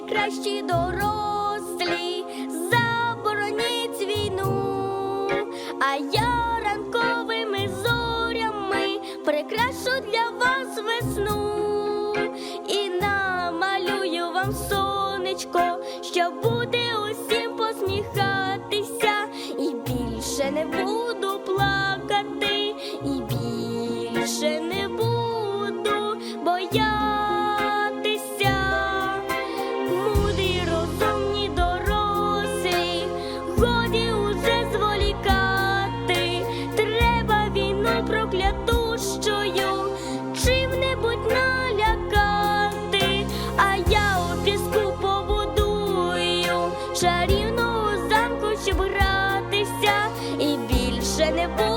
найкращі дорослі, забороніть війну, а я ранковими зорями прикрашу для вас весну і намалюю вам сонечко, що буде усім посміхатися, і більше не буде. and it will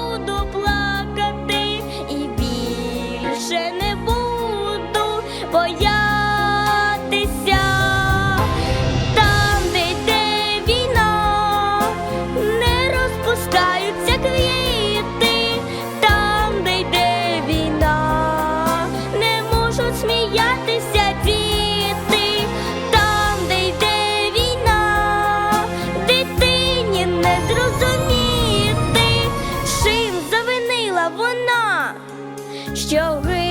有。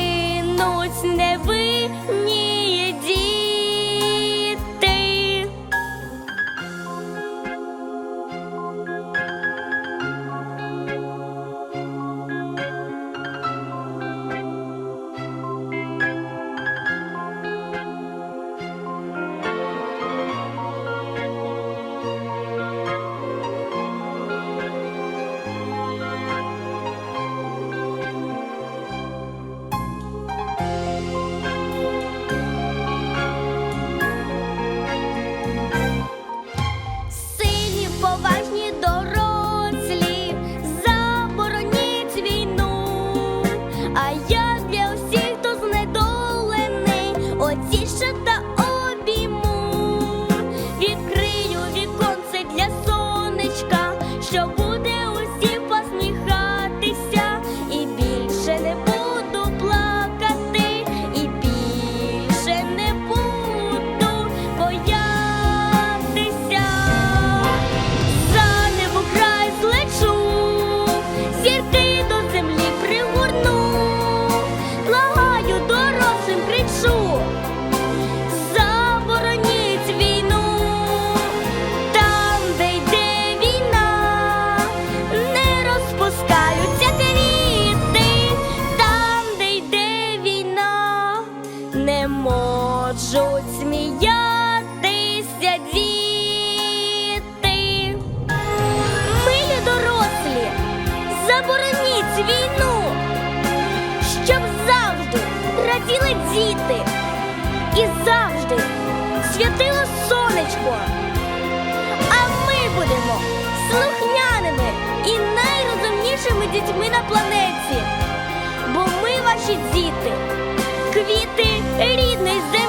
I. війну, щоб завжди раділи діти і завжди святило сонечко. А ми будемо слухняними і найрозумнішими дітьми на планеті. Бо ми ваші діти, квіти рідної землі.